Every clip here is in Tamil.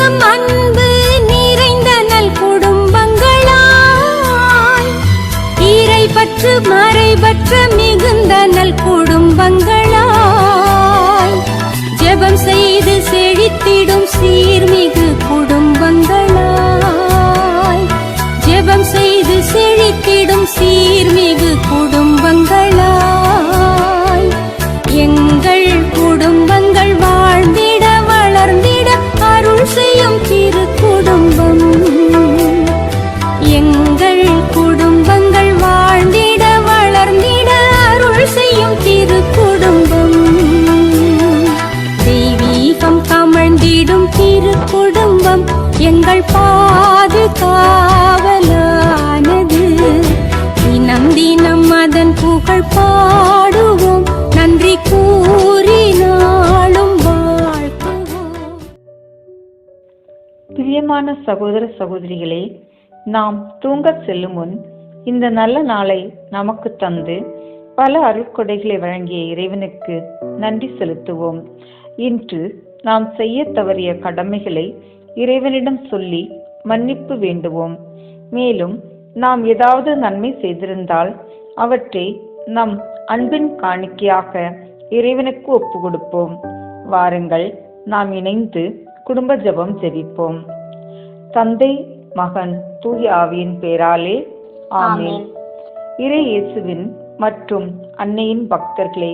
பாசம் அன்பு நிறைந்த நல் குடும்பங்களாய். ஈரை பற்று மறைபற்ற மிகுந்த நல் குடும்பங்களாய் கமழ்ந்திடும் திரு குடும்பம் எங்கள் பாதுகாவலானது தினம் தினம் அதன் புகழ் பாடுவோம். நன்றி கூறி நாளும் பிரியமான சகோதர சகோதரிகளே நாம் தூங்கச் செல்லும் முன் இந்த நல்ல நாளை நமக்கு தந்து பல அருட்கொடைகளை வழங்கிய இறைவனுக்கு நன்றி செலுத்துவோம். இன்று நாம் செய்ய தவறிய கடமைகளை இறைவனிடம் சொல்லி மன்னிப்பு வேண்டுவோம். மேலும் நாம் ஏதாவது நன்மை செய்திருந்தால் அவற்றை நம் அன்பின் காணிக்கையாக இறைவனுக்கு ஒப்பு கொடுப்போம் வாருங்கள் நாம் இணைந்து குடும்ப ஜெபம் ஜெபிப்போம். தந்தை மகன் தூய ஆவியின் பேராலே ஆமென். இறை இயேசுவின் மற்றும் அன்னையின் பக்தர்களே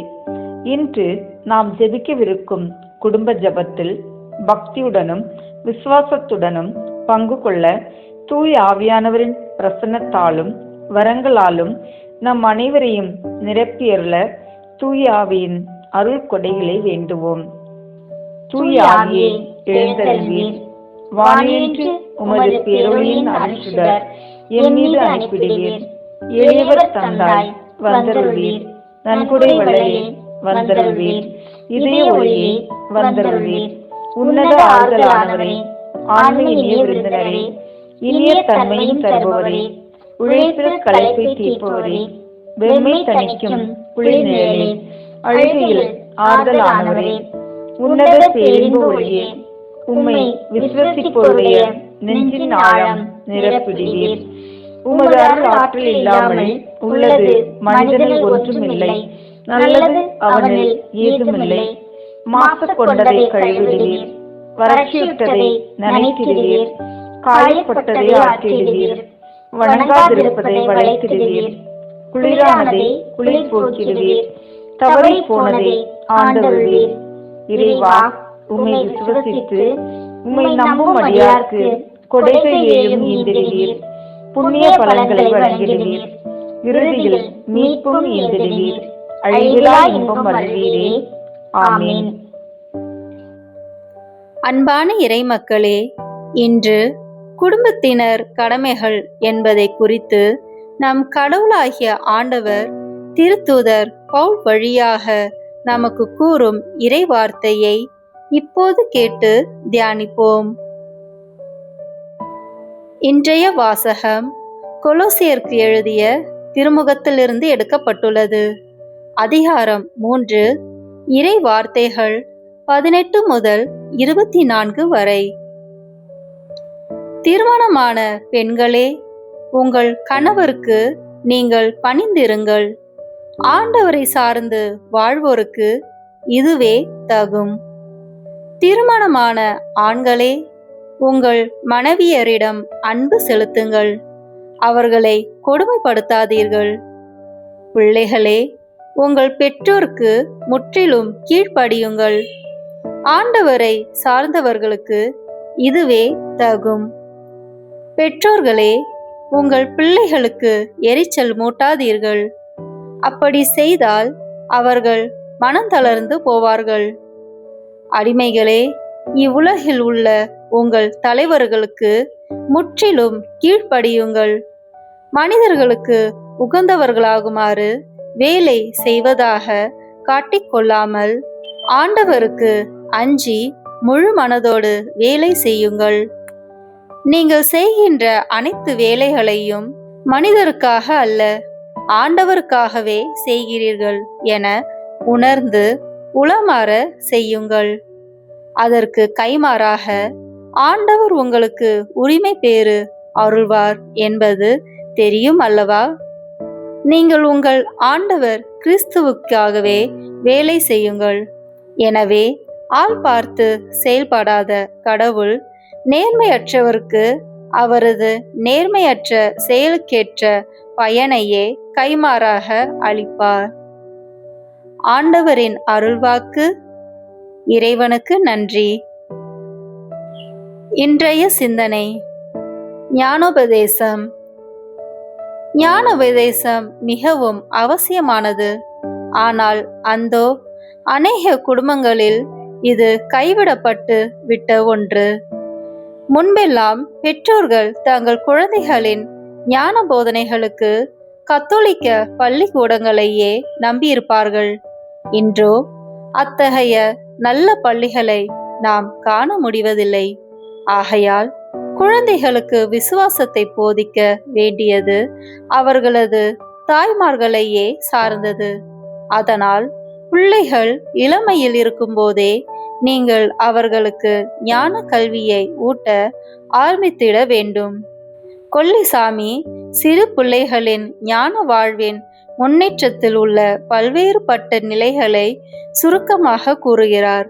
இன்று நாம் ஜெபிக்கவிருக்கும் குடும்ப ஜெபத்தில் பக்தியுடனும் விசுவாசத்துடனும் பங்கு கொள்ள தூய ஆவியானவரின் பிரசன்னத்தாலும் வரங்களாலும் நம் அனைவரையும் நிரப்பியருள தூய ஆவியின் அருள் கொடைகளை வேண்டுவோம். தூய ஆவியே எழுந்தருள்வீர். வானின்று உமது பேரொழியின் அருள்சுடர் என் மீது அனுப்பிடுவீர். எளியவர் தந்தாய் வந்தருள்வீர். நன்கொடை வளையே வந்தருள்வீர். இதய ஒளியே வந்தருளீர் உன்னத ஆறுதலானவரே ஆண்மை விருந்தினரே இனிய தன்மையும் தருபவரே உழைப்பில் களைப்பை தீர்ப்பவரே வெண்மை தணிக்கும் குளிர்நிழலே அழுகையில் ஆறுதலானவரே உன்னத பேரின்ப ஒளியே உம்மை விசுவசிப்போருடைய நெஞ்சின் ஆழம் நிரப்பிடுவீர். உமது அருள் ஆற்றல் இல்லாமல் உள்ளது மனிதனில் ஒன்றுமில்லை. நல்லது அவனில் ஏதுமில்லை. மாசு கொண்டதை கழுவிடுவீர். வறட்சியுற்றதை நனைத்திடுவீர். காயப்பட்டதை ஆற்றிடுவீர். வணங்காதிருப்பதை வளைத்திடுவீர். குளிரானதை குளிர் போக்கிடுவீர். தவறி போனதை ஆண்டருள்வீர். இறைவா உம்மை விசுவசித்து உம்மை நம்பும் அடியார்க்கு கொடைகையையும் ஏழும் ஈந்திடுவீர். புண்ணிய பலன்களை வழங்கிடுவீர். இறுதியில் மீட்பும் ஈந்திடுவீர். அழிவிலா இன்பம் அருள்வீரே. ஆமீன். அன்பான இறைமக்களே இன்று குடும்பத்தினர் கடமைகள் என்பதை குறித்து நம் கடவுளாகிய ஆண்டவர் திருத்தூதர் பவுல் வழியாக நமக்கு கூறும் இறை வார்த்தையை இப்போது கேட்டு தியானிப்போம். இன்றைய வாசகம் கொலோசியருக்கு எழுதிய திருமுகத்திலிருந்து எடுக்கப்பட்டுள்ளது. அதிகாரம் மூன்று. இறை வார்த்தைகள் பதினெட்டு முதல் இருபத்தி நான்கு வரை. திருமணமான பெண்களே உங்கள் கணவருக்கு நீங்கள் பணிந்திருங்கள். ஆண்டவரை சார்ந்து வாழ்வோருக்கு இதுவே தகும். திருமணமான ஆண்களே உங்கள் மனைவியரிடம் அன்பு செலுத்துங்கள். அவர்களை கொடுமைப்படுத்தாதீர்கள். பிள்ளைகளே உங்கள் பெற்றோருக்கு முற்றிலும் கீழ்ப்படியுங்கள். ஆண்டவரை சார்ந்தவர்களுக்கு இதுவே தகும். பெற்றோர்களே உங்கள் பிள்ளைகளுக்கு எரிச்சல் மூட்டாதீர்கள். அப்படி செய்தால் அவர்கள் மனம் தளர்ந்து போவார்கள். அடிமைகளே இவ்வுலகில் உள்ள உங்கள் தலைவர்களுக்கு முற்றிலும் கீழ்ப்படியுங்கள். மனிதர்களுக்கு உகந்தவர்களாகுமாறு வேலை செய்வதாக காட்டிக்கொள்ளாமல் ஆண்டவருக்கு அஞ்சி முழு மனதோடு வேலை செய்யுங்கள். நீங்கள் செய்கின்ற அனைத்து வேலைகளையும் மனிதருக்காக அல்ல ஆண்டவருக்காகவே செய்கிறீர்கள் என உணர்ந்து உளமாற செய்யுங்கள். அதற்கு கைமாறாக ஆண்டவர் உங்களுக்கு உரிமை பேறு அருள்வார் என்பது தெரியும் அல்லவா? நீங்கள் உங்கள் ஆண்டவர் கிறிஸ்துவுக்காகவே வேலை செய்யுங்கள். எனவே ஆள் பார்த்து செயல்படாத கடவுள் நேர்மையற்றவருக்கு அவரது நேர்மையற்ற செயலுக்கேற்ற பயனையே கைமாறாக அளிப்பார். ஆண்டவரின் அருள்வாக்கு இறைவனுக்கு நன்றி. இன்றைய சிந்தனை ஞானோபதேசம். ஞான விதேசம் மிகவும் அவசியமானது. ஆனால் அந்தோ அநேக குடும்பங்களில் இது கைவிடப்பட்டு விட்ட ஒன்று. முன்பெல்லாம் பெற்றோர்கள் தங்கள் குழந்தைகளின் ஞான போதனைகளுக்கு கத்தோலிக்க பள்ளிக்கூடங்களையே நம்பியிருப்பார்கள். இன்றோ அத்தகைய நல்ல பள்ளிகளை நாம் காண முடிவதில்லை. ஆகையால் குழந்தைகளுக்கு விசுவாசத்தை போதிக்க வேண்டியது அவர்களது தாய்மார்களையே சார்ந்தது. அதனால் பிள்ளைகள் இளமையில் இருக்கும்போதே நீங்கள் அவர்களுக்கு ஞான கல்வியை ஊட்ட ஆரம்பித்திட வேண்டும். கொல்லிசாமி சிறு பிள்ளைகளின் ஞான வாழ்வின் முன்னேற்றத்தில் உள்ள பல்வேறுபட்ட நிலைகளை சுருக்கமாக கூறுகிறார்.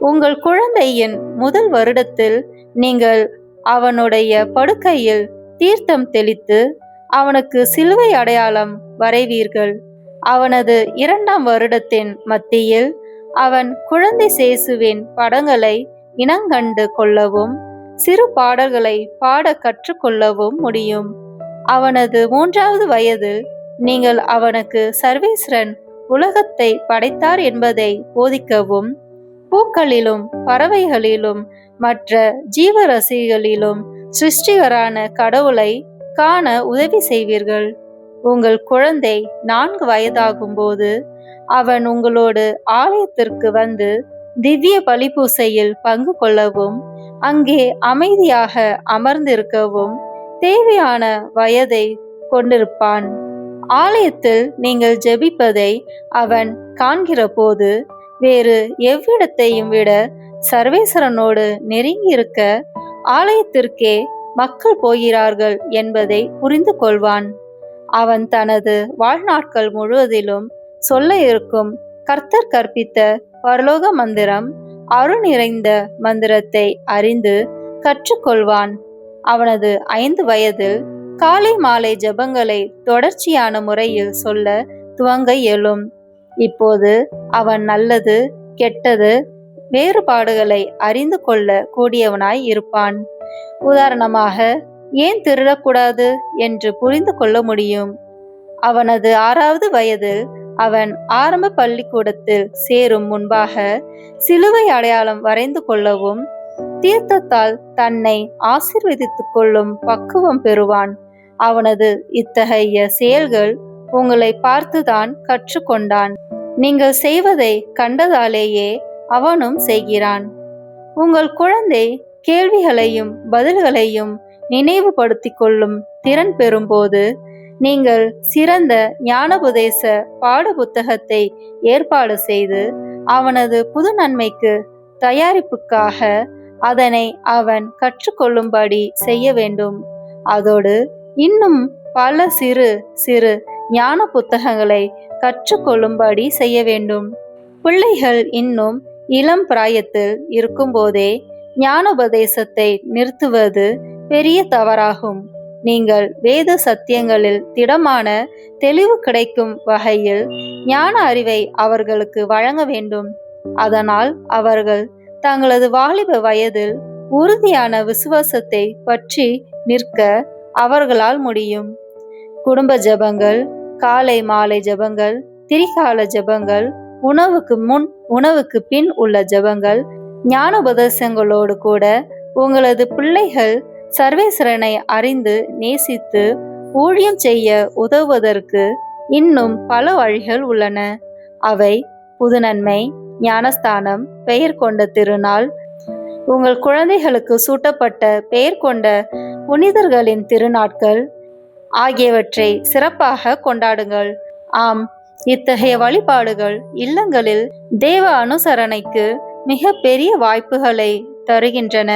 உங்கள் குழந்தையின் முதல் வருடத்தில் நீங்கள் அவனுடைய படுக்கையில் தீர்த்தம் தெளித்து அவனுக்கு சிலுவை அடையாளம் வரைவீர்கள். அவனது இரண்டாம் வருடத்தின் மத்தியில் அவன் குழந்தை சேசுவின் படங்களை இனங்கண்டு கொள்ளவும் சிறு பாடல்களை பாட கற்றுக்கொள்ளவும் முடியும். அவனது மூன்றாவது வயதில் நீங்கள் அவனுக்கு சர்வேஸ்வரன் உலகத்தை படைத்தார் என்பதை போதிக்கவும் பூக்களிலும் பறவைகளிலும் மற்ற ஜீவரசிகளிலும் சிருஷ்டிகரான கடவுளை காண உதவி செய்வீர்கள். உங்கள் குழந்தை நான்கு வயதாகும்போது அவன் உங்களோடு ஆலயத்திற்கு வந்து திவ்ய பலிபூசையில் பங்கு கொள்ளவும் அங்கே அமைதியாக அமர்ந்திருக்கவும் தேவையான வயதை கொண்டிருப்பான். ஆலயத்தில் நீங்கள் ஜெபிப்பதை அவன் காண்கிற போது வேறு எவ்விடத்தையும் விட சர்வேஸ்வரனோடு நெருங்கியிருக்க ஆலயத்திற்கே மக்கள் போகிறார்கள் என்பதை புரிந்து கொள்வான். அவன் தனது வாழ்நாட்கள் முழுவதிலும் சொல்ல இருக்கும் கர்த்தர் கற்பித்த பரலோக மந்திரம் அருள் நிறைந்த மந்திரத்தை அறிந்து கற்றுக்கொள்வான். அவனது ஐந்து வயதில் காலை மாலை ஜெபங்களை தொடர்ச்சியான முறையில் சொல்ல துவங்க இயலும். இப்போது அவன் நல்லது கெட்டது வேறுபாடுகளை அறிந்து கொள்ள கூடியவனாய் இருப்பான். உதாரணமாக ஏன் திருடக்கூடாது என்று புரிந்து கொள்ள முடியும்? அவனது ஆறாவது வயதில் அவன் ஆரம்ப பள்ளிக்கூடத்தில் சேரும் முன்பாக சிலுவை அடையாளம் வரைந்து கொள்ளவும் தீர்த்தத்தால் தன்னை ஆசிர்வதித்துக் கொள்ளும் பக்குவம் பெறுவான். அவனது இத்தகைய செயல்கள் உங்களை பார்த்துதான் கற்றுக்கொண்டான். நீங்கள் செய்வதை கண்டதாலேயே அவனும் செய்கிறான். உங்கள் குழந்தை கேள்விகளையும் பதில்களையும் நினைவுபடுத்திக் கொள்ளும் திறன் பெறும்போது நீங்கள் சிறந்த ஞானபுதேச பாட புத்தகத்தை ஏற்பாடு செய்து அவனது புது நன்மைக்கு தயாரிப்புக்காக அதனை அவன் கற்றுக்கொள்ளும்படி செய்ய வேண்டும். அதோடு இன்னும் பல சிறு சிறு ஞான புத்தகங்களை கற்றுக்கொள்ளும்படி செய்ய வேண்டும். பிள்ளைகள் இன்னும் இளம் பிராயத்தில் இருக்கும்போதே ஞானோபதேசத்தை நிறுத்துவது பெரிய தவறாகும். நீங்கள் வேத சத்தியங்களில் திடமான தெளிவு கிடைக்கும் வகையில் ஞான அறிவை அவர்களுக்கு வழங்க வேண்டும். அதனால் அவர்கள் தங்களது வாலிப வயதில் உறுதியான விசுவாசத்தை பற்றி நிற்க அவர்களால் முடியும். குடும்ப ஜெபங்கள் காலை மாலை ஜெபங்கள் திரிகால ஜெபங்கள் உணவுக்கு முன் உணவுக்கு பின் உள்ள ஜெபங்கள் ஞானோபதேசங்களோடு கூட உங்களது பிள்ளைகள் சர்வேஸ்வரனை அறிந்து நேசித்து ஊழியம் செய்ய உதவுவதற்கு இன்னும் பல வழிகள் உள்ளன. அவை புதுநன்மை ஞானஸ்தானம் பெயர் கொண்ட திருநாள் உங்கள் குழந்தைகளுக்கு சூட்டப்பட்ட பெயர் கொண்ட புனிதர்களின் திருநாட்கள் ஆகியவற்றை சிறப்பாக கொண்டாடுங்கள். ஆம் இத்தகைய வழிபாடுகள் இல்லங்களில் தேவ அனுசரணைக்கு மிக பெரிய வாய்ப்புகளை தருகின்றன.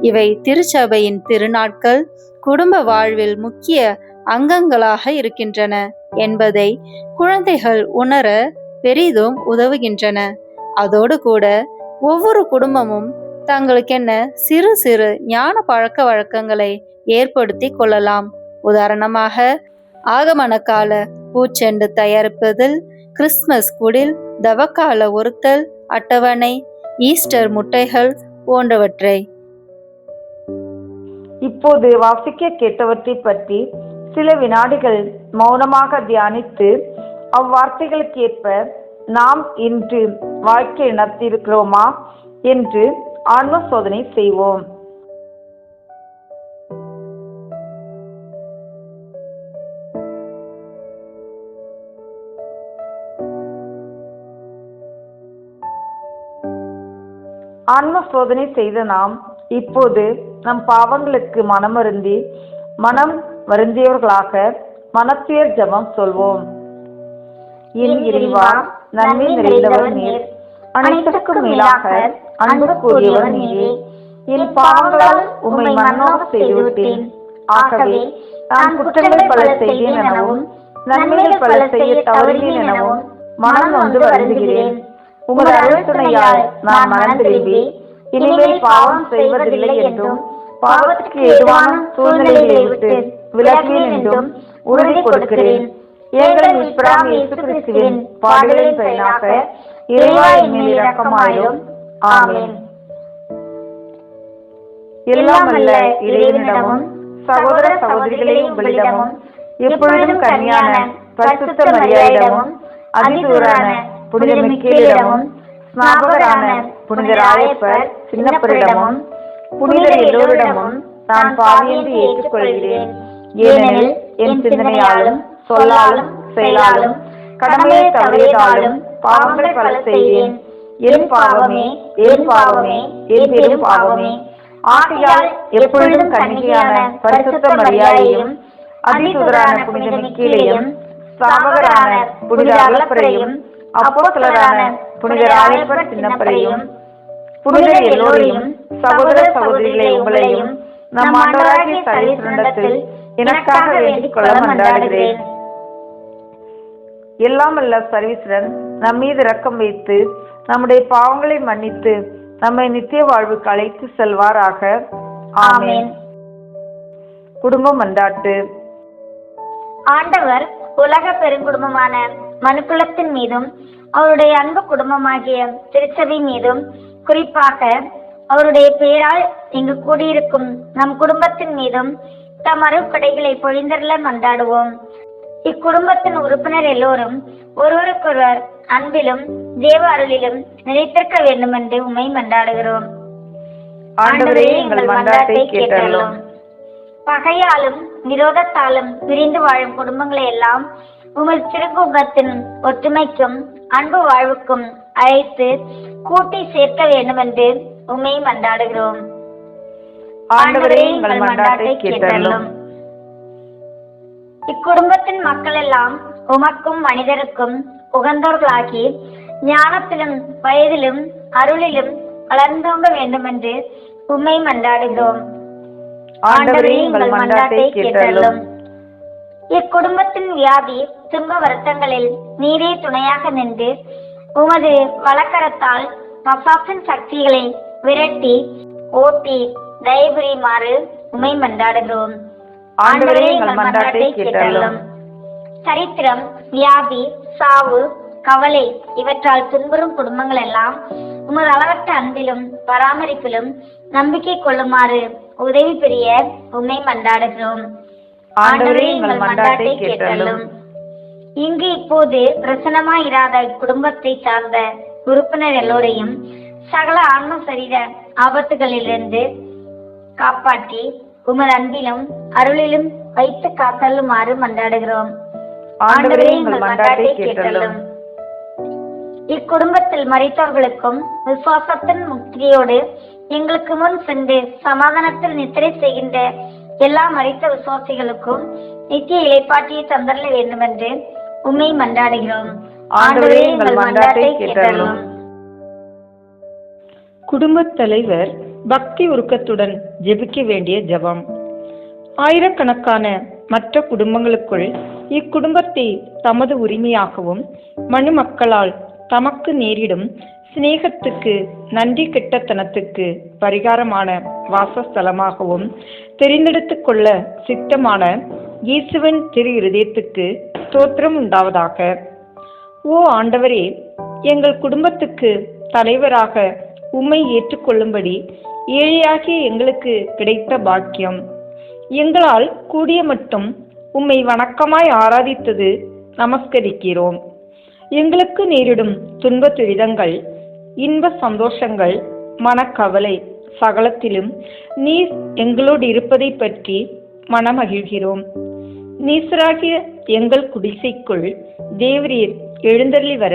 இவை திருச்சபையின் திருநாட்கள் குடும்ப வாழ்வில் முக்கிய அங்கங்களாக இருக்கின்றன என்பதை குழந்தைகள் உணர பெரிதும் உதவுகின்றன. அதோடு கூட ஒவ்வொரு குடும்பமும் தங்களுக்கென்ன சிறு சிறு ஞான பழக்க வழக்கங்களை ஏற்படுத்தி கொள்ளலாம். உதாரணமாக ஆகமன கால பூச்செண்டு தயாரிப்பதில் கிறிஸ்மஸ் குடில் தவக்கால ஒருத்தல் அட்டவணை ஈஸ்டர் முட்டைகள் போன்றவற்றை. இப்போது வாசிக்க கேட்டவற்றை பற்றி சில வினாடிகள் மௌனமாக தியானித்து அவ்வார்த்தைகளுக்கு ஏற்ப நாம் இன்று வாழ்க்கை நடத்தியிருக்கிறோமா என்று ஆன்ம சோதனை செய்வோம். ஆன்ம சோதனை செய்த நாம் இப்போது நம் பாவங்களுக்கு மனமருந்தி மனம் வருந்தியவர்களாக மனத்துயர் ஜெபம் சொல்வோம். என் இறைவா நன்மை நிறைந்தவர் நீர். அனைத்திற்கும் மேலாக அன்பு கூறியவர் நீரே. என் பாவங்களால் உம்மை மன்னோக செய்துவிட்டேன். ஆகவே நான் குற்றங்கள் பல செய்தேன் எனவும் நன்மைகள் பல செய்ய தவறினேன் எனவும் மனம் நொந்து வருந்துகிறேன். உமது அருள் துணையால் நான் மனம் திரும்பி இனிமேல் பாவம் செய்வதில்லை என்றும் பாவத்துக்கு எதுவான சூழ்நிலைகளை விட்டு விலகுவேன் என்றும் உறுதி கொடுக்கிறேன். எங்கள் மீட்பராம் இயேசு கிறிஸ்துவின் பாடலின் பயனாக இறைவாய் மேல் இரக்கமாயிரும். ஆமேன். எல்லாம் அல்ல இறைவனிடமும் சகோதர சகோதரிகளே உங்களிடமும் எப்பொழுதும் கனியான பரிசுத்த மரியாதையிடமும் அதிதூரான புனித மிக்கேலிடமும் ஸ்நாபகரான புனித ராயப்பர் சின்னப்பரிடமும் புனிதர் எல்லோரிடமும் நான் பாவியென்று ஏற்றுக்கொள்கிறேன். ஏனெனில் என் சிந்தனையாலும் சொல்லாலும் செயலாலும் கடமையை தவறியதாலும் பாவங்களை பல செய்வேன் என் பாவமே என் பாவமே என் பெரும் பாவமே. ஆகையால் எப்பொழுதும் கன்னிகையான பரிசுத்த மரியாதையும் அதிசுதரான புனித மிக்கேலையும் ஸ்தாபகரான புனித அகலப்பரையும் அப்போஸ்தலரான புனித ராயப்பர் சின்னப்பரையும் புனிதர் எல்லோரையும் சகோதர சகோதரிகளை உங்களையும் நம் ஆண்டவராகிய சரீசுரண்டத்தில் எனக்காக வேண்டிக் கொள்ள மன்றாடுகிறேன். எல்லாம் அல்ல சர்வீசுடன் நம் மீது இரக்கம் வைத்து நம்முடைய பாவங்களை மன்னித்து நம்மை நித்திய வாழ்வுக்கு அழைத்து செல்வாராக. ஆமென். குடும்ப மன்றாட்டு. ஆண்டவர் உலக பெருங்குடும்பமான மனுக்குலத்தின் மீதும் அவருடைய அன்பு குடும்பமாகிய திருச்சபை மீதும் குறிப்பாக அவருடைய பெயரால் இங்கு கூடியிருக்கும் நம் குடும்பத்தின் மீதும் தம் அருட்கொடைகளை பொழிந்தருள மன்றாடுவோம். இக்குடும்பத்தின் உறுப்பினர் எல்லோரும் ஒருவருக்கொருவர் அன்பிலும் தேவ அருளிலும் நிலைத்திருக்க வேண்டும் என்று உண்மை மன்றாடுகிறோம். ஆண்டவரே எங்கள் மன்றாட்டை கேட்டருளும். பகையாலும் விரோதத்தாலும் பிரிந்து வாழும் குடும்பங்களை எல்லாம் உமது திருக்குடும்பத்தின் ஒற்றுமைக்கும் அன்பு வாழ்வுக்கும் அழைத்து கூட்டி சேர்க்க வேண்டும் என்று உண்மை மன்றாடுகிறோம். ஆண்டவரே எங்கள் மன்றாட்டை கேட்டருளும். இக்குடும்பத்தின் மக்கள் எல்லாம் உமக்கும் மனிதருக்கும் உகந்தவர்களாகி ஞானத்திலும் வயதிலும் அருளிலும் வளர்ந்தோங்க வேண்டும் என்று உண்மை மன்றாடுகிறோம். ஆண்டவரே எங்கள் மன்றாட்டை கேட்டருளும். இக்குடும்பத்தின் வியாதி துன்ப வருத்தங்களில் நீரே துணையாக நின்று உமது வழக்கரத்தால் மசாசின் சக்திகளை விரட்டி ஓட்டி தயபுரியுமாறு உமை மன்றாடுகிறோம். ஆண்டவரே எங்கள் மன்றாட்டை கேட்டருளும். சரித்திரம் வியாதி சாவு கவலை இவற்றால் துன்புறும் குடும்பங்கள் எல்லாம் உமது அளவற்ற அன்பிலும் பராமரிப்பிலும் நம்பிக்கை கொள்ளுமாறு உதவி பெரிய உன்னை மன்றாடுகிறோம். ஆண்டவரே எங்கள் மன்றாட்டை கேட்டருளும். இங்கு இப்போது பிரசனமாயிராத குடும்பத்தை சார்ந்த உறுப்பினர் எல்லோரையும் சகல ஆன்ம சரீர ஆபத்துகளிலிருந்து காப்பாற்றி உமது அன்பிலும் அருளிலும் வைத்து காத்தள்ளுமாறு மன்றாடுகிறோம். ஆண்டவரே எங்கள் மன்றாட்டை கேட்டருளும். இக்குடும்பத்தில் மறைத்தவர்களுக்கும் விசுவாசத்தின் முக்தியோடு எங்களுக்கு முன் சென்று சமாதானத்தில் நித்திரை செய்கின்ற எல்லா மறைத்த விசுவாசிகளுக்கும் நித்திய இலைப்பாட்டியை தந்தரல வேண்டும் என்று உண்மை மன்றாடுகிறோம். ஆண்டவரே எங்கள் மன்றாட்டை கேட்டருளும். குடும்பத் தலைவர் பக்தி உருக்கத்துடன் ஜெபிக்க வேண்டிய ஜெபம். ஆயிரக்கணக்கான மற்ற குடும்பங்களுக்குள் இக்குடும்பத்தை தமது உரிமையாகவும் மனுமக்களால் தமக்கு நேரிடும் சிநேகத்துக்கு நன்றி கெட்டத்தனத்துக்கு பரிகாரமான வாசஸ்தலமாகவும் தெரிந்தெடுத்து கொள்ள சித்தமான இயேசுவின் திரு இருதயத்துக்கு ஸ்தோத்திரம் உண்டாவதாக. ஓ ஆண்டவரே எங்கள் குடும்பத்துக்கு தலைவராக உம்மை ஏற்றுக்கொள்ளும்படி ஏழையாகிய எங்களுக்கு கிடைத்த பாக்கியம். எங்களால் கூடிய மட்டும் உம்மை வணக்கமாய் ஆராதித்தது நமஸ்கரிக்கிறோம். எங்களுக்கு நேரிடும் துன்ப துரிதங்கள் இன்ப சந்தோஷங்கள் மனக்கவலை சகலத்திலும் நீர் எங்களோடு இருப்பதை பற்றி மனமகிழ்கிறோம். நீசராகிய எங்கள் குடிசைக்குள் தேவரீர் எழுந்தள்ளி வர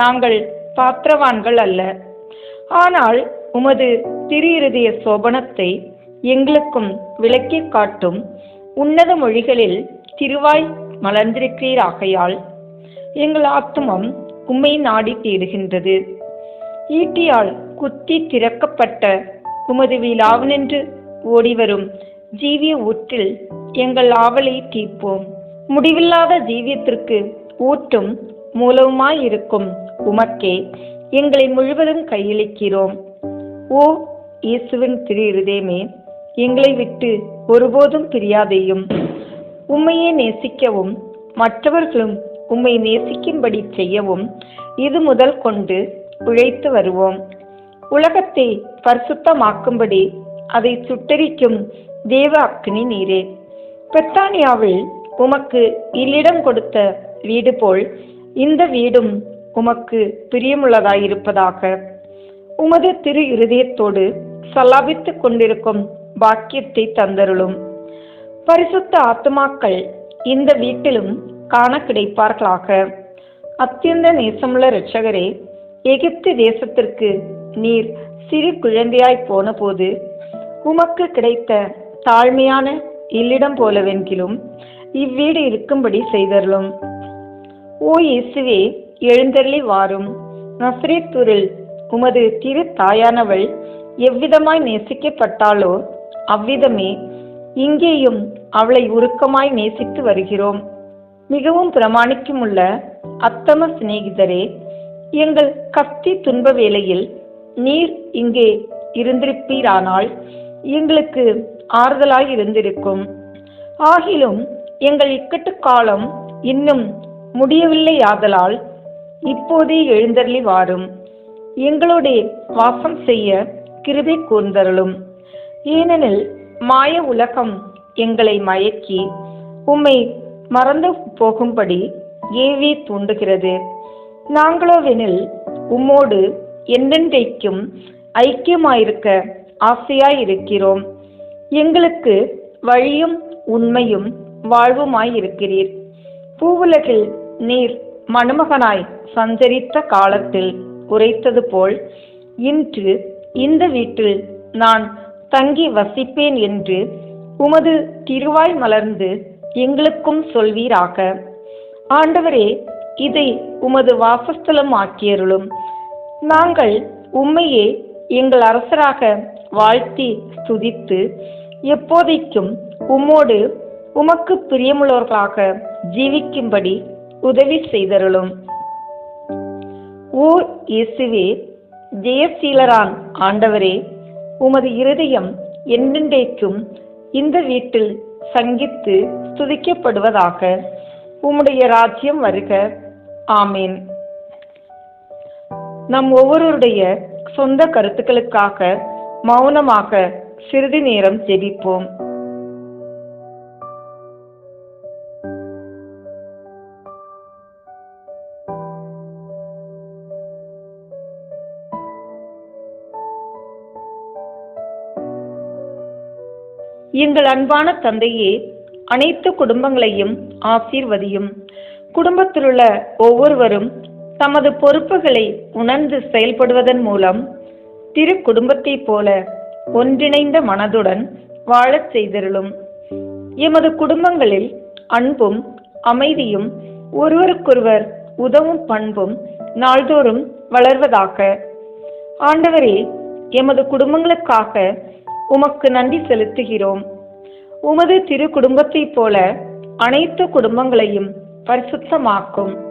நாங்கள் பாத்திரவான்கள் அல்ல. ஆனால் உமது திருஇருதய சோபனத்தை எங்களுக்கும் விளக்கி காட்டும் உன்னத மொழிகளில் திருவாய் மலர்ந்திருக்கிறீராகையால் எங்கள் ஆத்துமம் உம்மை நாடி தேடுகின்றது. ஈட்டியால் குத்தி திறக்கப்பட்ட உமது விழாவென்று ஓடிவரும் ஜீவிய ஊற்றில் எங்கள் ஆவலை தீர்ப்போம். முடிவில்லாத ஜீவியத்திற்கு ஊற்றும் மூலவுமாயிருக்கும் உமக்கே எங்களை முழுவதும் கையளிக்கிறோம். ஓ இயேசுவின் திரு இருதயமே எங்களை விட்டு ஒருபோதும் பிரியாதையும். உம்மையே நேசிக்கவும் மற்றவர்களும் உம்மை நேசிக்கும்படி செய்யவும் இது முதல் கொண்டு உழைத்து வருவோம். உலகத்தை பரிசுத்தமாக்கும்படி அதை சுட்டரிக்கும் தேவ அக்னி நீரே. பெத்தானியாவில் உமக்கு இல்லிடம் கொடுத்த வீடு போல் இந்த வீடும் உமக்கு பிரியமுள்ளதாயிருப்பதாக. உமது திரு இருதயத்தோடு சல்லாபித்துக் கொண்டிருக்கும் பாக்கியத்தை தந்தருளும். பரிசுத்த ஆத்துமாக்கள் இந்த வீட்டிலும் காண கிடைப்பார்களாக. அத்தியந்த நேசமுள்ள இரட்சகரே எகிப்து தேசத்திற்கு நீர் சிறு குழந்தையாய் போன போது உமக்கு கிடைத்த தாழ்மையான இல்லிடம் போலவென்கிலும் இவ்வீடு இருக்கும்படி செய்தருளும். ஓ இயேசுவே எழுந்தருளி வாரும். நஸ்ரேத்தூரில் உமது திரு தாயானவள் எவ்விதமாய் நேசிக்கப்பட்டாளோ அவ்விதமே இங்கேயும் அவளை உருக்கமாய் நேசித்து வருகிறோம். மிகவும் பிரமாணிக்குமுள்ள அத்தம சிநேகிதரே எங்கள் கத்தி துன்ப வேளையில் நீர் இங்கே இருந்திருப்பீரானால் எங்களுக்கு ஆறுதலாய் இருந்திருக்கும். ஆகிலும் எங்கள் இக்கட்டு காலம் இன்னும் முடியவில்லையாதலால் இப்போதே எழுந்தருளி வாரும். எங்களோடே வாசம் செய்ய கிருபை கூர்ந்தருளும். ஏனெனில் மாய உலகம் எங்களை மயக்கி உம்மை மறந்து போகும்படி ஏவி தூண்டுகிறது. நாங்களோவெனில் உம்மோடு என்றென்றைக்கும் ஐக்கியமாயிருக்க ஆசையாயிருக்கிறோம். எங்களுக்கு வழியும் உண்மையும் வாழ்வுமாயிருக்கிறீர். பூவுலகில் நீர் மணமகனாய் சஞ்சரித்த காலத்தில் உரைத்தது போல் இன்று இந்த வீட்டில் நான் தங்கி வசிப்பேன் என்று உமது திருவாய் மலர்ந்து எங்களுக்கும் சொல்வீராக. ஆண்டவரே இதை உமது வாசஸ்தலம் ஆக்கியருளும். நாங்கள் உம்மையே எங்கள் அரசராக வாழ்த்தி ஸ்துதித்து எப்போதைக்கும் உம்மோடு உமக்கு பிரியமுள்ளவர்களாக ஜீவிக்கும்படி உதவி செய்தருளும். ஓ இயேசுவே ஜெயசீலரான் ஆண்டவரே உமது இருதயம் என்றென்றைக்கும் இந்த வீட்டில் சங்கித்து ஸ்துதிக்கப்படுவதாக உம்முடைய ராஜ்யம் வருக. ஆமேன். நம் ஒவ்வொருவருடைய சொந்த கருத்துக்களுக்காக மௌனமாக சிறிது நேரம் ஜெபிப்போம். எங்கள் அன்பான தந்தையே அனைத்து குடும்பங்களையும் ஆசீர்வதியும். குடும்பத்திலுள்ள ஒவ்வொருவரும் தமது பொறுப்புகளை உணர்ந்து செயல்படுவதன் மூலம் திரு குடும்பத்தைப் போல ஒன்றிணைந்த மனதுடன் வாழச் செய்திருளும். எமது குடும்பங்களில் அன்பும் அமைதியும் ஒருவருக்கொருவர் உதவும் பண்பும் நாள்தோறும் வளர்வதாக. ஆண்டவரே எமது குடும்பங்களுக்காக உமக்கு நன்றி செலுத்துகிறோம். உமது திரு குடும்பத்தைப் போல அனைத்து குடும்பங்களையும் பரிசுத்தமாக்கும்.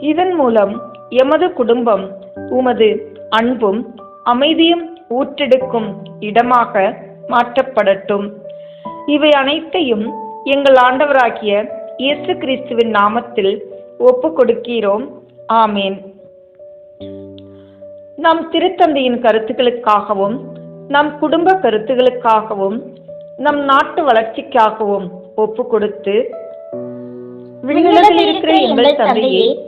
இதன் மூலம் எமது குடும்பம் உமது அன்பும் அமைதியும் ஊற்றெடுக்கும் இடமாக மாற்றப்படட்டும். இவை அனைத்தையும் எங்கள் ஆண்டவராகிய இயேசு கிறிஸ்துவின் நாமத்தில் ஒப்பு கொடுக்கிறோம் ஆமேன். நம் திருத்தந்தையின் கருத்துக்களுக்காகவும் நம் குடும்ப கருத்துக்களுக்காகவும் நம் நாட்டு வளர்ச்சிக்காகவும் ஒப்பு கொடுத்து விண்ணுலகில் இருக்கிற எங்கள் தந்தையே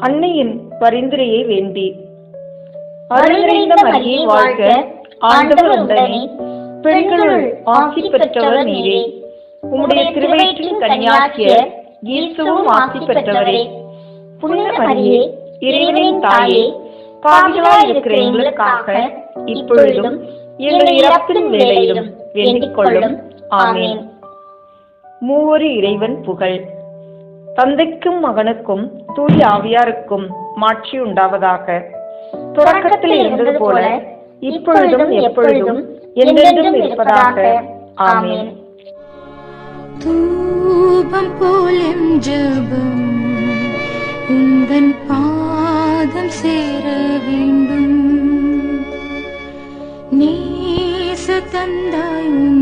அன்னையின் பரிந்துரையை வேண்டி மரியே வாழ்க ஆண்டவர் உடனே பெண்களுள் ஆசி பெற்றவர் நீரே. உம்முடைய திருவயிற்றின் கனியாக்கிய இயேசுவும் ஆசி பெற்றவரே. புனித மரியே இறைவனின் தாயே பாவிகளாய் இருக்கிற எங்களுக்காக இப்பொழுதும் எங்கள் இறப்பின் வேளையிலும் வேண்டிக் கொள்ளும் ஆமென். மூவொரு இறைவன் புகழ். தந்தைக்கும் மகனுக்கும் தூய ஆவியாருக்கும் மாட்சி உண்டாவதாக. தொடக்கத்தில் இருந்தது போல இப்பொழுதும் எப்பொழுதும் என்றென்றும் இருப்பதாக. ஆமென். தூபம் போலும் ஜெபம் உந்தன் பாதம் சேர வேண்டும். நேச தந்தாய்